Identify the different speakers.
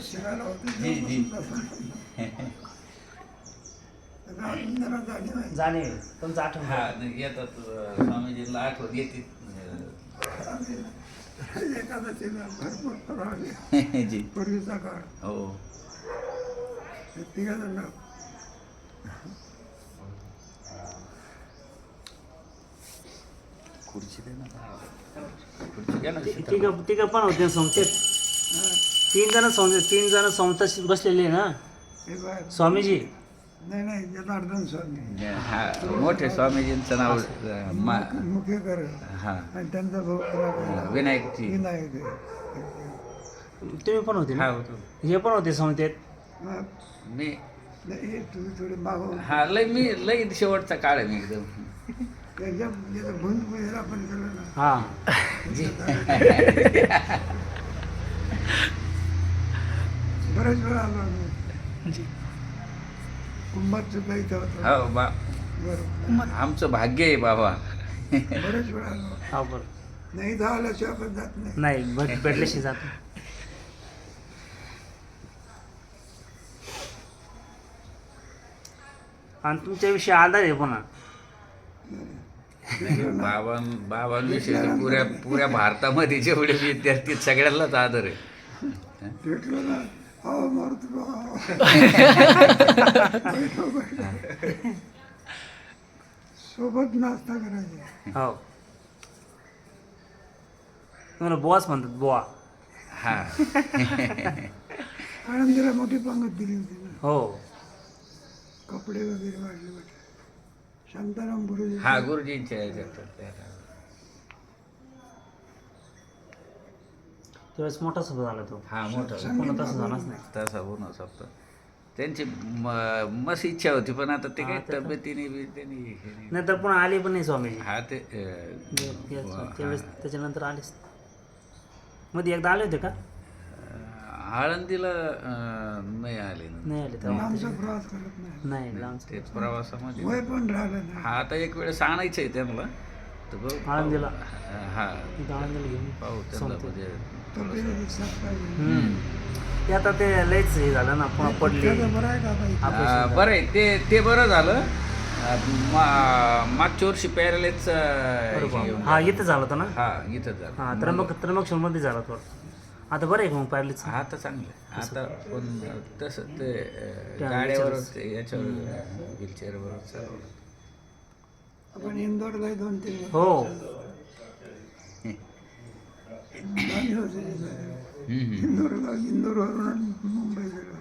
Speaker 1: शिकायला होते
Speaker 2: जी, जी.
Speaker 1: जरा जाणीव.
Speaker 3: जाणे तुमचं आठवण
Speaker 2: हा. नाही, येतात स्वामीजींना आठवण येते
Speaker 1: एकादशीला भरपूर फराळ पूर्वीचा काळ.
Speaker 2: हो.
Speaker 1: हे तिघजण
Speaker 2: खुर्ची दे ना. खुर्ची घ्या ना
Speaker 3: ति- तिघं तिघं पण होते संस्थेत तीन जण संस्थेत तीन जण संस्थेत बसलेले आहे ना?
Speaker 1: हे बाहेर
Speaker 3: स्वामीजी.
Speaker 1: नाही नाही जनार्दन स्वामी.
Speaker 2: हा मोठे स्वामीजींचं नाव अं, मा-
Speaker 1: मुखेकर.
Speaker 2: हा.
Speaker 1: आणि त्यांचा भाऊ कलाकार
Speaker 2: विनायकजी
Speaker 1: विनायक आहे.
Speaker 3: तुम्ही पण होते
Speaker 2: हा
Speaker 3: ना
Speaker 2: होतो.
Speaker 3: हे पण होते संस्थेत?
Speaker 2: मी
Speaker 1: नाही, हे तुम्ही थोडे मागो
Speaker 2: हा लय मी लय शेवटचा काळ आहे मी एकदम.
Speaker 3: हा.
Speaker 1: बरेच वेळा आलो आम्ही. कुंभात सुद्धा इथं होतो.
Speaker 2: हो बा.
Speaker 1: बरोबर
Speaker 2: आमचं भाग्य आहे बाबा.
Speaker 1: बरेच वेळा आलो.
Speaker 3: हा बरं.
Speaker 1: नाही इथं आल्याशिवाय आपण जात नाही.
Speaker 3: नाही भेट भेटल्याशी जातो आणि तुमच्याविषयी आधार आहे पुन्हा.
Speaker 2: बाबा बाबांविषयी पुऱ्या पुऱ्या भारतामध्ये जेवढे विद्यार्थी सगळ्यांनाच आदर आहे.
Speaker 1: हो. सोबत नाश्ता करायचा.
Speaker 3: हो. तुम्हाला बॉस म्हणतात बुवा.
Speaker 2: हा.
Speaker 1: आनंदीला मोठी पंगत दिली होती ना.
Speaker 3: हो.
Speaker 1: कपडे वगैरे वाढले वाटले. शांताराम गुरुजी
Speaker 2: हा गुरुजींच्या
Speaker 3: त्यावेळेस मोठा सभा झाला तो.
Speaker 2: हा मोठा
Speaker 3: तसं झालाच नाही.
Speaker 2: तसा होणं सप्त त्यांची म- मस्त इच्छा होती पण आता ते
Speaker 3: तर-
Speaker 2: तब्येतीने बी त्यांनी हे नाही.
Speaker 3: नंतर पुन्हा आले पण नाही स्वामीजी.
Speaker 2: हा ते अं,
Speaker 3: त्यावेळेस त्याच्यानंतर आलेच. मध्ये एकदा आले होते का?
Speaker 2: आळंदीला अं, नाही आले ना
Speaker 3: नाही आले तेव्हा
Speaker 1: आमचा प्रवास करत नाही.
Speaker 2: ते प्रवासामध्ये
Speaker 1: वय पण राहिलं नाही
Speaker 2: हा आता एक वेळेस आणायचं आहे त्यांना तर बघू
Speaker 3: आळंदीला
Speaker 2: हा
Speaker 3: इथं आनंदाला घेऊन
Speaker 2: पाहू त्यांना
Speaker 3: संपते.
Speaker 1: तब्येतीची साथ पाहिजे
Speaker 3: हम्म. ते आता ते लयच हे झालं ना पुन्हा पडले
Speaker 1: त्याचं बरं आहे का बाई
Speaker 2: अं, बरं आहे ते ते बरं झालं अं, मा- मागच्या वर्षी पॅरलेच
Speaker 3: हा इथं झालं होतं ना
Speaker 2: हा इथं झालं
Speaker 3: हा त्र्यंबक त्र्यंबकमध्ये झाला थोडं आता बरं आहे का मग
Speaker 2: हा आता चांगलं आहे. आता पण तसं ते ते याच्यावर व्हीलचेअरवर चालवलं
Speaker 1: आपण इंदोरला दोन तीन
Speaker 3: हो.
Speaker 1: इंदोरला इंदोरवरून मुंबई गेलो